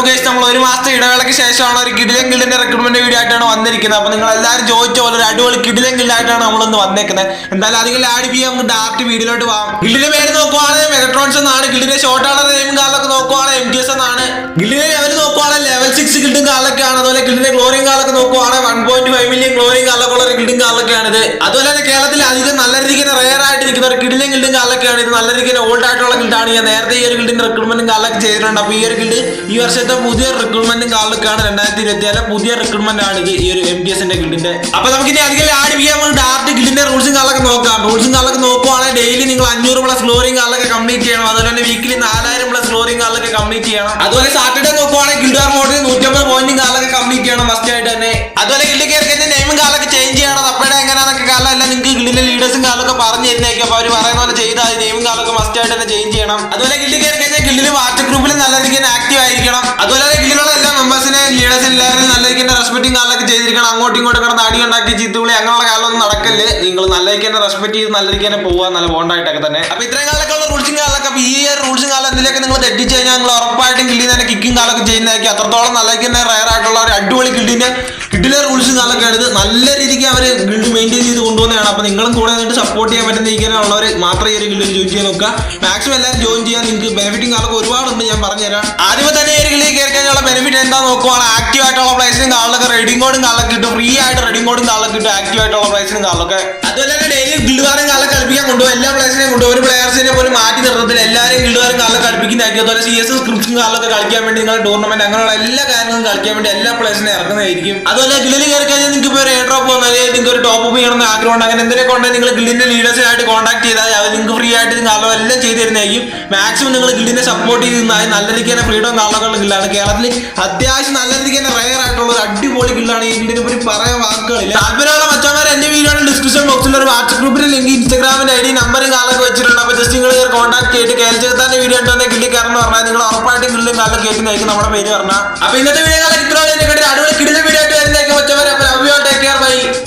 അപ്പൊ നമ്മൾ ഒരു മാസത്തെ ഇടവേളയ്ക്ക് ശേഷമാണ് ഒരു കിടിലൻ ഗിൽഡിന്റെ റിക്രൂട്ട്മെന്റ് വീഡിയോ ആയിട്ടാണ് വന്നിരിക്കുന്നത്. അപ്പൊ നിങ്ങൾ എല്ലാവരും ചോദിച്ച പോലെ ഒരു അടിപൊളി കിടിലൻ ഗിൽഡായിട്ടാണ് നമ്മളൊന്ന് വന്നേക്കുന്നത്. എന്തായാലും അധികം ആഡ് ചെയ്യാൻ നമുക്ക് ഡയറക്റ്റ് വീഡിയോയിലോട്ട് പോകാം ഗിൽഡിന്റെ പേര് നോക്കുവാണെങ്കിൽ മെഗട്രോൺസ് എന്നാണ്. ഗിൽഡിന്റെ ഷോർട്ട് ആണ് നെയിം കാലൊക്കെ നോക്കുവാണെങ്കിൽ എം ടി എസ് എന്നാണ്. ഗിൽഡിനെ ലെവൽ ഗിൽഡും കാലൊക്കെയാണ് അതുപോലെ ഗിൽഡിന്റെ ഗ്ലോറിയും കാലൊക്കെ നോക്കുവാണെങ്കിൽ വൺ പോയിന്റ് ഫൈവ് മില്യൺ ഗ്ലോറിയും കാലൊക്കെ ഉള്ള ഗിൽഡും കാലൊക്കെയാണ് ഇത്. അതുപോലെ തന്നെ കേരളത്തിൽ അധികം നല്ല രീതിക്ക് റയർ ആയിട്ട് നിൽക്കുന്ന ഒരു കിഡിലെ ഗിൽഡും കാലൊക്കെയാണ് ഇത്. നല്ല രീതിക്ക് ഓൾഡ് ആയിട്ടുള്ള ഗിൽഡാണ് ഞാൻ നേരത്തെ ഈ ഒരു ഗിൽഡിന്റെ റിക്രൂട്ട്മെന്റും കാലൊക്കെ ചെയ്തിട്ടുണ്ട്. അപ്പൊ ഈ ഒരു ഗിൽഡ് ഈ വർഷത്തെ പുതിയ റിക്രൂട്ട്മെന്റും കാലൊക്കെയാണ് രണ്ടായിരത്തി ഇരുപത്തിയാലെ പുതിയ റിക്രൂട്ട്മെന്റ് ആണ് ഇത് ഈ ഒരു എം ടി എസിന്റെ ഗിൽഡിന്റെ അപ്പൊ നമുക്ക് ഇനി അധികം ആഡ് ചെയ്യാൻ ഡയറക്റ്റ് ഗിൽഡിന്റെ റൂൾസും കാലൊക്കെ നോക്കാം. റൂൾസും കാലൊക്കെ നോക്കുവാണെങ്കിൽ ഡെയിലി നിങ്ങൾ അഞ്ഞൂറ് പ്ലസ് ഫ്ലോറിംഗ് കാലൊക്കെ കംപ്ലീറ്റ് ചെയ്യണം. അതുപോലെ തന്നെ വീക്കിലി നാലായിരം പ്ലസ് ഫ്ലോറിംഗ് കാലൊക്കെ കംപ്ലീറ്റ് ചെയ്യണം. അതുപോലെ സാറ്റർഡേ നോക്കുവാണെങ്കിൽ ഗിൽഡാർ മോഡിൽ നൂറ്റമ്പത് പോയിന്റും കാലൊക്കെ കംപ്ലീറ്റ് ചെയ്യണം മസ്റ്റ് ആയിട്ട് തന്നെ. അതുപോലെ ഗിൽഡ് കയറി കഴിഞ്ഞാൽ നെയിമും കാലൊക്കെ ചേഞ്ച് ചെയ്യണം. അപ്പോഴേ എങ്ങനെയാണെന്നൊക്കെ കാലം എല്ലാം നിങ്ങൾക്ക് ഗിൽഡിലെ ലീഡേഴ്സും കാലൊക്കെ പറഞ്ഞു തരുന്നേക്കും അപ്പൊ അവർ പറയുന്ന പോലെ ചെയ്താൽ നെയിമും കാലൊക്കെ മസ്റ്റ് ആയിട്ട് തന്നെ ചേഞ്ച് ചെയ്യണം. അതുപോലെ ഗിൽഡ് കയറി കഴിഞ്ഞാൽ ഗിൽഡിൽ വാട്സപ്പ് ഗ്രൂപ്പിൽ നല്ല രീതിയിൽ ആക്റ്റീവ് ആയിരിക്കണം. അതുപോലെ ഗിൽഡിലുള്ള എല്ലാ മെമ്പേഴ്സിനെ ലീഡേഴ്സ് എല്ലാവരും നല്ല രീതിയിൽ റെസ്പെക്റ്റും കാലൊക്കെ ചെയ്തിരിക്കണം. അങ്ങോട്ടും ഇങ്ങോട്ടും കിടന്ന് അടി ഉണ്ടാക്കി ചീത്തുവിളി അങ്ങനെയുള്ള കാലമൊന്നും നടക്കല്ലേ? നിങ്ങൾ നല്ല രീതിക്ക് റെസ്പെക്ട് ചെയ്ത് നല്ല രീതിക്ക് തന്നെ പോവുക നല്ല ബോണ്ടായിട്ടൊക്കെ തന്നെ. അപ്പൊ ഇത്രയും കാലൊക്കെ ഉള്ള റൂൾസും കാലൊക്കെ ഈ റൂൾസും കാലം എന്തിലൊക്കെ നിങ്ങൾ തെറ്റിച്ച് കഴിഞ്ഞാൽ നിങ്ങൾ ഉറപ്പായിട്ടും ഗിൽഡിൽ ചെയ്യുന്നതൊക്കെ കാലൊക്കെ അത്രത്തോളം നല്ലതൊക്കെ തന്നെ റയർ ആയിട്ടുള്ള ഒരു അടിപൊളി ഗിൽഡിന്റെ കിഡിലെ റൂൾസും കാലൊക്കെ ഇത് നല്ല രീതിക്ക് അവർ ഗിൽഡ് മെയിന്റെയിൻ ചെയ്ത് കൊണ്ടുപോകുന്നതാണ്. അപ്പോൾ നിങ്ങളും കൂടെ നിന്നിട്ട് സപ്പോർട്ട് ചെയ്യാൻ പറ്റുന്ന രീതിയിലുള്ളവർ മാത്രം ഈ ഒരു ഗിൽഡിൽ ജോയിൻ ചെയ്യാൻ നോക്കുക. മാക്സിമം എല്ലാവരും ജോയിൻ ചെയ്യാൻ നിങ്ങൾക്ക് ബെനിഫിറ്റും കാലൊക്കെ ഒരുപാടുണ്ട്. ഞാൻ പറഞ്ഞുതരാം. ആദ്യമേ തന്നെ ഒരു ഗിൽഡിൽ കയറി കഴിഞ്ഞാൽ ബെനിഫിറ്റ് എന്താ നോക്കുവാണ്. ആക്റ്റീവ് ആയിട്ടുള്ള പ്ലേസിനും കാളിലൊക്കെ റെഡിങ് കോഡും കാലൊക്കെ കിട്ടും. ഫ്രീ ആയിട്ട് റെഡിങ് കോഡും കാലൊക്കെ കിട്ടും. ആക്റ്റീവ് ആയിട്ടുള്ള പ്ലേസിനും കാലൊക്കെ അതുപോലെ തന്നെ ഡെയിലി ഗിൽഡുകാരും കാലൊക്കെ കളിപ്പിക്കാൻ കൊണ്ടുപോകും. എല്ലാ പ്ലേസിനെയും കൊണ്ടുപോകും. ഒരു പ്ലെയേഴ്സിനെ പോലും മാറ്റി നിർത്തത്തില്ല എല്ലാവരും ഗിൽഡുകാരും കാലൊക്കെ കളിപ്പിക്കുന്നതായിരിക്കും അതുപോലെ സി എസ് സ്ക്രിപ്റ്റും കാലൊക്കെ കളിക്കാൻ വേണ്ടി നിങ്ങൾ ടൂർണമെന്റ് അങ്ങനെയുള്ള എല്ലാ കാര്യങ്ങളും കളിക്കാൻ വേണ്ടി എല്ലാ പ്ലേസിനെ ഇറക്കുന്നതായിരിക്കും. അതുപോലെ ഗില്ലിൽ കയറി കഴിഞ്ഞാൽ നിങ്ങൾക്ക് ഇപ്പോൾ ഒരു എയർ ഡ്രോപ്പ് വന്നാൽ നിങ്ങൾക്ക് ഒരു ടോപ്പ് ചെയ്യണമെന്ന് ആഗ്രഹമുണ്ട് അങ്ങനെ എന്തെങ്കിലും ഉണ്ടെങ്കിൽ നിങ്ങൾ ഗില്ലിന്റെ ലീഡേഴ്സിനായിട്ട് കോൺടാക്ട് ചെയ്താൽ അവർ നിങ്ങൾക്ക് ഫ്രീ ആയിട്ട് കാലം എല്ലാം ചെയ്തു തരുന്നതായിരിക്കും. മാക്സിമം നിങ്ങൾ ഗില്ലിനെ സപ്പോർട്ട് ചെയ്യുന്നതായി നല്ല രീതിക്ക് തന്നെ ഫ്രീഡം കാളുകളുടെ ഗില്ലാണ് കേരളത്തിൽ അത്യാവശ്യം നല്ല രീതിക്ക് തന്നെ റയർ ആയിട്ടുള്ള ഒരു അടിപൊളി ഗില്ലാണ് ഈ ഗില്ലിനെ പറ്റി പറയാൻ വാക്കുകളില്ല. താല്പര്യമുള്ള ഡിസ്ക്രിപ്ഷൻ വാട്സപ്പ് വാട്സ്ആപ്പ് ലിങ്ക് ഇൻസ്റ്റാഗ്രാമിന്റെ ഐ ഡി നമ്പറും കാലൊക്കെ വെച്ചിട്ടുണ്ട്. അപ്പൊ ജസ്റ്റ് നിങ്ങൾ കോൺടാക്ട് ചെയ്തിട്ട് കേരളത്തിൽ വീഡിയോ ഉണ്ടോ എന്ന് കിട്ടി കയറെന്ന് പറഞ്ഞാൽ നിങ്ങൾ ഉറപ്പായിട്ടും കിട്ടും. കാലം കേൾക്കുന്നതായിരിക്കും നമ്മുടെ പേര് പറഞ്ഞാൽ അപ്പൊ ഇന്നത്തെ വീഡിയോ